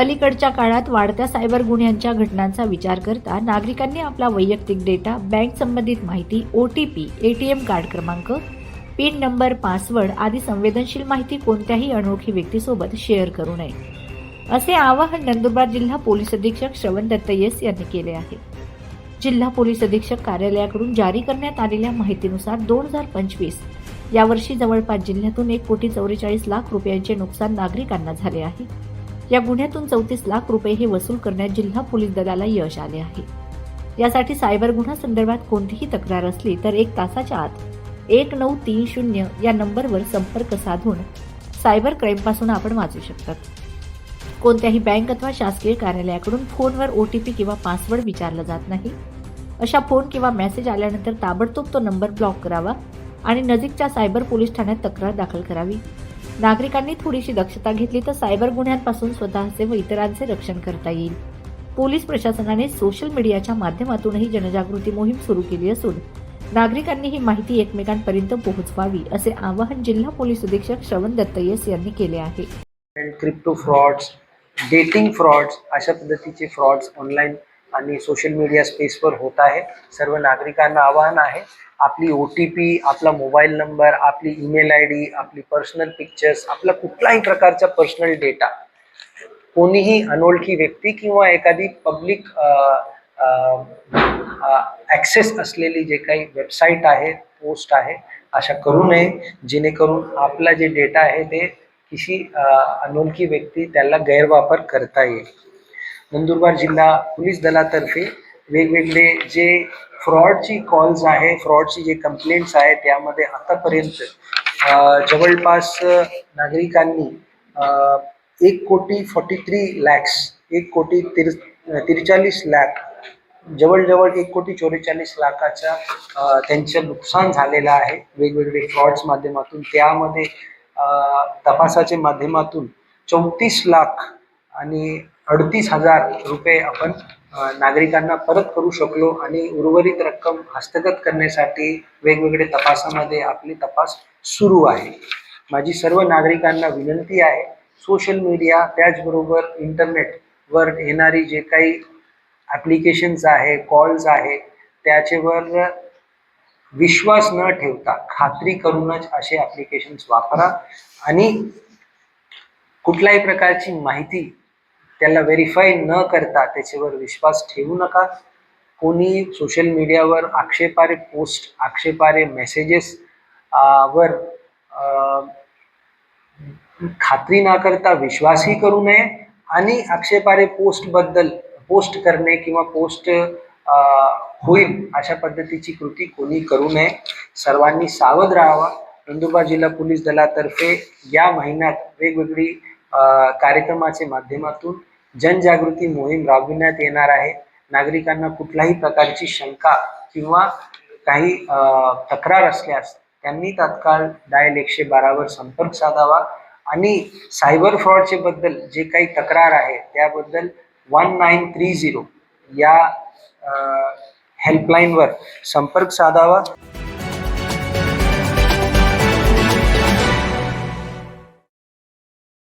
अलीकडच्या काळात वाढत्या सायबर गुन्ह्यांच्या घटनांचा विचार करता नागरिकांनी आपला वैयक्तिक डेटा बँक संबंधित माहिती O T P A T M card क्रमांक पिन नंबर पासवर्ड आदी संवेदनशील माहिती कोणत्याही अनोळखी व्यक्तीसोबत शेअर करू नये. असे आवाहन नंदुरबार जिल्हा पोलीस अधीक्षक श्रवण दत्त येस यांनी केले आहे. जिल्हा पोलीस अधीक्षक कार्यालयाकडून जारी करण्यात आलेल्या माहितीनुसार दोन हजार पंचवीस यावर्षी जवळपास जिल्ह्यातून एक कोटी चौवेचाळीस लाख रुपयांचे नुकसान नागरिकांना झाले आहे. या गुन्ह्यातून चौतीस लाख रुपये हे वसूल करण्यात जिल्हा पोलीस दलाला यश आले आहे. यासाठी सायबर गुन्हा संदर्भात कोणतीही तक्रार असली तर एक तासाच्या आत एक नऊ तीन शून्य या नंबरवर संपर्क साधून सायबर क्राईमपासून आपण वाचू शकतात. कोणत्याही बँक अथवा शासकीय कार्यालयाकडून फोनवर ओ टी पी किंवा पासवर्ड विचारला जात नाही. अशा फोन किंवा मेसेज आल्यानंतर ताबडतोब तो नंबर ब्लॉक करावा आणि नजीकच्या सायबर पोलीस ठाण्यात तक्रार दाखल करावी. नागरिकांनी थोडीशी दक्षता घेतली तर सायबर गुन्ह्यांपासून स्वतःचे व इतरांचे रक्षण करता येईल. पोलीस प्रशासनाने सोशल मीडियाच्या माध्यमातूनही जनजागृती मोहीम सुरू केली असून नागरिकांनी ही माहिती एकमेकांपर्यंत पोहोचवावी असे आवाहन जिल्हा पोलीस अधीक्षक श्रवण दत्तयस यांनी केले आहे. क्रिप्टो फ्रॉड्स डेटिंग फ्रॉड्स अशा पद्धतीचे फ्रॉड्स ऑनलाईन आणि सोशल मीडिया स्पेसवर होत आहे. सर्व नागरिकांना आवाहन आहे आपली ओ टी पी आपला मोबाईल नंबर आपली ईमेल आय डी आपली पर्सनल पिक्चर्स आपला कुठलाही प्रकारचा पर्सनल डेटा कोणीही अनोळखी व्यक्ती किंवा एखादी पब्लिक ॲक्सेस असलेली जे काही वेबसाईट आहे पोस्ट आहे अशा करू नये. जेणेकरून आपला जे डेटा आहे ते किसी अनोळखी व्यक्ती त्याला गैरवापर करता येईल. नंदुरबार जिल्हा पोलीस दलातर्फे वेगवेगळे जे फ्रॉडची कॉल्स आहे फ्रॉडची जे कंप्लेंट्स आहे त्यामध्ये आतापर्यंत जवळपास नागरिकांनी एक कोटी फॉर्टी थ्री लॅक्स एक कोटी तिर त्रेचाळीस लाख जवळजवळ एक कोटी चौवेचाळीस लाखाचा त्यांचं नुकसान झालेलं आहे वेगवेगळे फ्रॉड्स माध्यमातून. त्यामध्ये तपासाच्या माध्यमातून चौतीस लाख आणि अडतीस हजार रुपये आपण नागरिकांना परत करू शकलो आणि उर्वरित रक्कम हस्तगत करण्यासाठी वेगवेगळे तपासामध्ये आपली तपास सुरू आहे. माझी सर्व नागरिकांना विनंती आहे सोशल मीडिया त्याचबरोबर इंटरनेटवर येणारी जे काही ॲप्लिकेशन्स आहे कॉल्स आहे त्याच्यावर विश्वास न ठेवता खात्री करूनच असे ॲप्लिकेशन्स वापरा आणि कुठल्याही प्रकारची माहिती त्याला व्हेरीफाय न करता त्याच्यावर विश्वास ठेवू नका. कोणी सोशल मीडियावर आक्षेपारे पोस्ट आक्षेपारे मेसेजेस वर खात्री न करता विश्वासही करू नये आणि आक्षेपारे पोस्टबद्दल पोस्ट करणे किंवा पोस्ट होईल अशा पद्धतीची कृती कोणी करू नये. सर्वांनी सावध राहावा. नंदुरबार जिल्हा पोलीस दलातर्फे या महिन्यात वेगवेगळी कार्यक्रमाचे कार्यक्रमाच्या माध्यमातून जनजागृती मोहीम राबविण्यात येणार आहे. नागरिकांना कुठल्याही प्रकारची शंका किंवा काही तक्रार असल्यास त्यांनी तात्काळ डायल एकशे बारावर संपर्क साधावा आणि सायबर फ्रॉडचे बद्दल जे काही तक्रार आहे त्याबद्दल वन नाईन थ्री झिरो या हेल्पलाईनवर संपर्क साधावा.